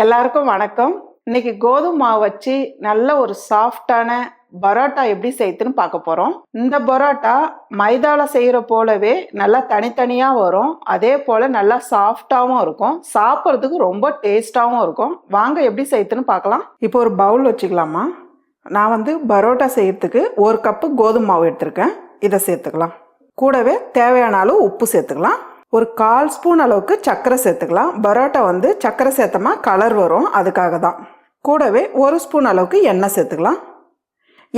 எல்லாருக்கும் வணக்கம். இன்னைக்கு கோதுமை மாவு வச்சு நல்ல ஒரு சாஃப்டான பரோட்டா எப்படி செய்யுதுன்னு பார்க்க போகிறோம் இந்த பரோட்டா மைதால செய்கிற போலவே நல்லா தனித்தனியாக வரும். அதே போல் நல்லா சாஃப்டாகவும் இருக்கும். சாப்பிட்றதுக்கு ரொம்ப டேஸ்டாகவும் இருக்கும். வாங்க எப்படி செய்யுதுன்னு பார்க்கலாம். இப்போ ஒரு பவுல் வச்சுக்கலாமா? நான் வந்து பரோட்டா செய்யறதுக்கு ஒரு கப்பு கோதுமை மாவு எடுத்திருக்கேன். இதை சேர்த்துக்கலாம். கூடவே தேவையான அளவு உப்பு சேர்த்துக்கலாம். ஒரு கால் ஸ்பூன் அளவுக்கு சர்க்கரை சேர்த்துக்கலாம். பரோட்டா வந்து சர்க்கரை சேர்த்தமா கலர் வரும். அதுக்காக தான் கூடவே ஒரு ஸ்பூன் அளவுக்கு எண்ணெய் சேர்த்துக்கலாம்.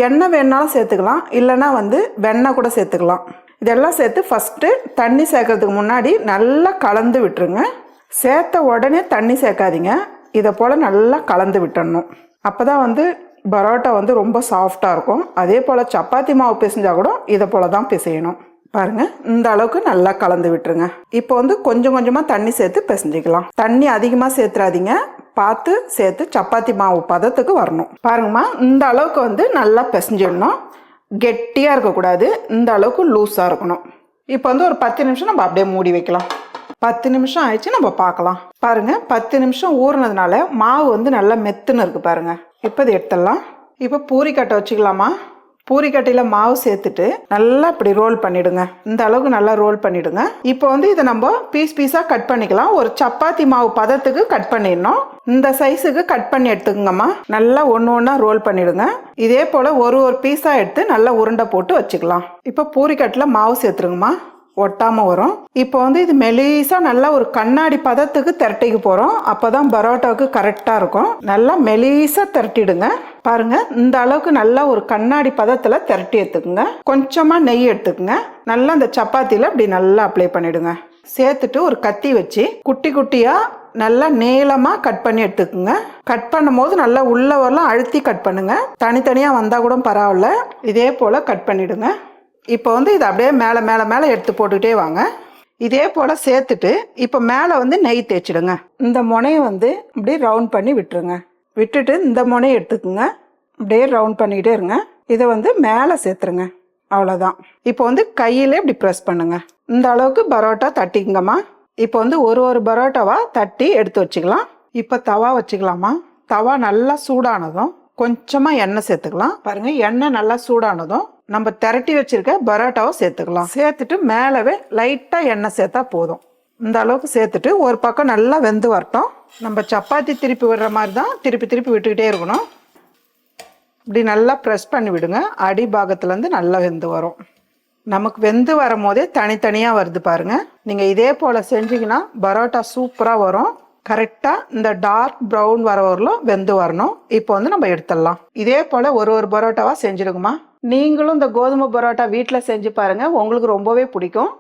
எண்ணெய் வேணாலும் சேர்த்துக்கலாம். இல்லைன்னா வந்து வெண்ணெய் கூட சேர்த்துக்கலாம். இதெல்லாம் சேர்த்து ஃபஸ்ட்டு தண்ணி சேர்க்கறதுக்கு முன்னாடி நல்லா கலந்து விட்டுருங்க. சேர்த்த உடனே தண்ணி சேர்க்காதீங்க. இதை போல் நல்லா கலந்து விட்டுடணும் அப்போ தான் வந்து பரோட்டா வந்து ரொம்ப சாஃப்டாக இருக்கும். அதே போல் சப்பாத்தி மாவு பிசைஞ்சால் கூட இதை போல் தான் பிசையணும். பாருங்க இந்த அளவுக்கு நல்லா கலந்து விட்டுருங்க. இப்போ வந்து கொஞ்சம் கொஞ்சமாக தண்ணி சேர்த்து பிசைஞ்சிக்கலாம். தண்ணி அதிகமாக சேர்த்துறாதீங்க. பார்த்து சேர்த்து சப்பாத்தி மாவு பதத்துக்கு வரணும். பாருங்கம்மா இந்த அளவுக்கு வந்து நல்லா பிசைஞ்சிடணும். கெட்டியாக இருக்கக்கூடாது. இந்த அளவுக்கு லூஸாக இருக்கணும். இப்போ வந்து ஒரு பத்து நிமிஷம் நம்ம அப்படியே மூடி வைக்கலாம். பத்து நிமிஷம் ஆயிடுச்சு நம்ம பார்க்கலாம். பாருங்க பத்து நிமிஷம் ஊறினதுனால மாவு வந்து நல்லா மெத்துன்னு இருக்கு பாருங்க. இப்போ இது எடுத்துடலாம். இப்போ பூரி கட்டை வச்சுக்கலாமா? பூரிக்கட்டையில் மாவு சேர்த்துட்டு நல்லா இப்படி ரோல் பண்ணிடுங்க. இந்த அளவுக்கு நல்லா ரோல் பண்ணிடுங்க. இப்போ வந்து இதை நம்ம பீஸ் பீஸாக கட் பண்ணிக்கலாம். ஒரு சப்பாத்தி மாவு பதத்துக்கு கட் பண்ணிடணும். இந்த சைஸுக்கு கட் பண்ணி எடுத்துக்கோங்கம்மா. நல்லா ஒன்று ஒன்றா ரோல் பண்ணிடுங்க. இதே போல் ஒரு ஒரு பீஸாக எடுத்து நல்லா உருண்டை போட்டு வச்சுக்கலாம். இப்போ பூரிக்கட்டில் மாவு சேர்த்துருங்கம்மா. ஒட்டாமல் வரும். இப்போ வந்து இது மெலிசாக நல்லா ஒரு கண்ணாடி பதத்துக்கு திரட்டிக்கு போகிறோம் அப்போ தான் பரோட்டாவுக்கு கரெக்டாக இருக்கும். நல்லா மெலிசாக திரட்டிடுங்க. பாருங்க இந்த அளவுக்கு நல்லா ஒரு கண்ணாடி பதத்தில் திரட்டி எடுத்துக்குங்க. கொஞ்சமாக நெய் எடுத்துக்குங்க. நல்லா அந்த சப்பாத்தியில் இப்படி நல்லா அப்ளை பண்ணிடுங்க. சேர்த்துட்டு ஒரு கத்தி வச்சு குட்டி குட்டியாக நல்லா நீளமாக கட் பண்ணி எடுத்துக்குங்க. கட் பண்ணும்போது நல்லா உள்ள வரலாம் அழுத்தி கட் பண்ணுங்க. தனித்தனியாக வந்தால் கூட பரவாயில்ல. இதே போல் கட் பண்ணிடுங்க. இப்போ வந்து இதை அப்படியே மேலே மேலே மேலே எடுத்து போட்டுக்கிட்டே வாங்க. இதே போல் சேர்த்துட்டு இப்போ மேலே வந்து நெய் தேய்ச்சிடுங்க. இந்த முனையை வந்து அப்படியே ரவுண்ட் பண்ணி விட்டுருங்க. விட்டுட்டு இந்த முனையை எடுத்துக்குங்க. அப்படியே ரவுண்ட் பண்ணிக்கிட்டே இருங்க. இதை வந்து மேலே சேர்த்துருங்க. அவ்வளோதான் இப்போ வந்து கையிலே இப்படி ப்ரெஸ் பண்ணுங்க. இந்த அளவுக்கு பரோட்டா தட்டிக்குங்கம்மா. இப்போ வந்து ஒரு ஒரு பரோட்டாவாக தட்டி எடுத்து வச்சுக்கலாம். இப்போ தவா வச்சுக்கலாமா? தவா நல்லா சூடானதும் கொஞ்சமாக எண்ணெய் சேர்த்துக்கலாம். பாருங்கள் எண்ணெய் நல்லா சூடானதும் நம்ம திரட்டி வச்சிருக்க பரோட்டாவை சேர்த்துக்கலாம். சேர்த்துட்டு மேலவே லைட்டாக எண்ணெய் சேர்த்தா போதும். இந்த அளவுக்கு சேர்த்துட்டு ஒரு பக்கம் நல்லா வெந்து வரட்டும். நம்ம சப்பாத்தி திருப்பி விடுற மாதிரி தான் திருப்பி திருப்பி விட்டுக்கிட்டே இருக்கணும். இப்படி நல்லா ப்ரெஸ் பண்ணி விடுங்க. அடி பாகத்துலேருந்து நல்லா வெந்து வரும். நமக்கு வெந்து வரும் போதே தனித்தனியாக வருது பாருங்கள் நீங்கள் இதே போல் செஞ்சீங்கன்னா பரோட்டா சூப்பராக வரும். கரெக்டாக இந்த டார்க் ப்ரௌன் வர வரலும் வெந்து வரணும். இப்போ வந்து நம்ம எடுத்துடலாம். இதே போல் ஒரு ஒரு பரோட்டாவாக செஞ்சுடுங்கம்மா நீங்களும் இந்த கோதுமை பரோட்டா வீட்டில் செஞ்சு பாருங்கள் உங்களுக்கு ரொம்பவே பிடிக்கும்.